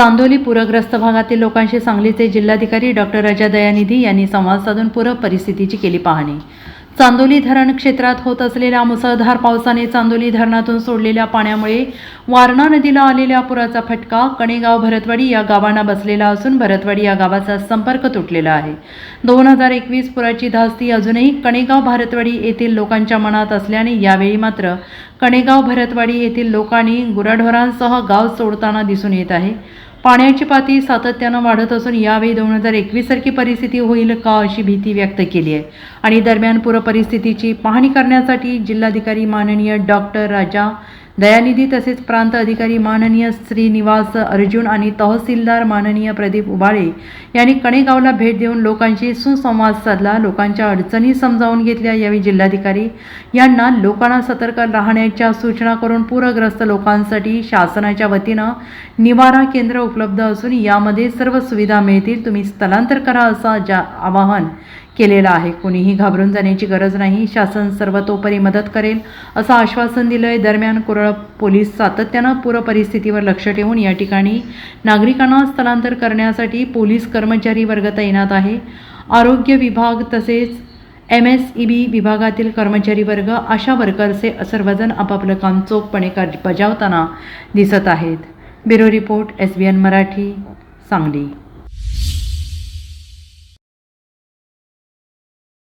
चांदोली पूरग्रस्त भागातील लोकांशी सांगलीचे जिल्हाधिकारी डॉक्टर राजा दयानिधी यांनी संवाद साधून पूर परिस्थितीची केली पाहणी. चांदोली धरण क्षेत्रात होत असलेल्या मुसळधार पावसाने चांदोली धरणातून सोडलेल्या पाण्यामुळे वारणा नदीला आलेल्या पुराचा फटका कणेगाव भरतवाडी या गावांना बसलेला असून भरतवाडी या गावाचा संपर्क तुटलेला आहे. दोन हजार एकवीस पुराची धास्ती अजूनही कणेगाव भरतवाडी येथील लोकांच्या मनात असल्याने यावेळी मात्र कणेगाव भरतवाडी येथील लोकांनी गुराढोरांसह गाव सोडताना दिसून येत आहे. पाण्याची पातळी सातत्यानं वाढत असून यावेळी दोन हजार एकवीस सारखी परिस्थिती होईल का अशी भीती व्यक्त केली आहे. आणि दरम्यान पूर परिस्थितीची पाहणी करण्यासाठी जिल्हाधिकारी माननीय डॉक्टर राजा दयानिधी तसेच प्रांत अधिकारी माननीय श्रीनिवास अर्जुन आणि तहसीलदार माननीय प्रदीप उबाळे यांनी कणेगावला भेट देऊन लोकांशी सुसंवाद साधला. लोकांच्या अडचणी समजावून घेतल्या. यावेळी जिल्हाधिकारी यांना लोकांना सतर्क राहण्याच्या सूचना करून पूरग्रस्त लोकांसाठी शासनाच्या वतीनं निवारा केंद्र उपलब्ध असून यामध्ये सर्व सुविधा मिळतील. तुम्ही स्थलांतर करा असा जा आवाहन केलेलं आहे. कोणीही घाबरून जाण्याची गरज नाही. शासन सर्वतोपरी मदत करेल असं आश्वासन दिलंय. दरम्यान कुरळ पोलीस सातत्यानं पूर परिस्थितीवर लक्ष ठेवून या ठिकाणी नागरिकांना स्थलांतर करण्यासाठी पोलीस कर्मचारी वर्ग तैनात आहे. आरोग्य विभाग तसेच एम एस ई बी विभागातील कर्मचारी वर्ग अशा वर्कर्सचे सर्वजण आपापलं काम चोखपणे कर बजावताना दिसत आहेत. Bureau report S B N Marathi Sangli.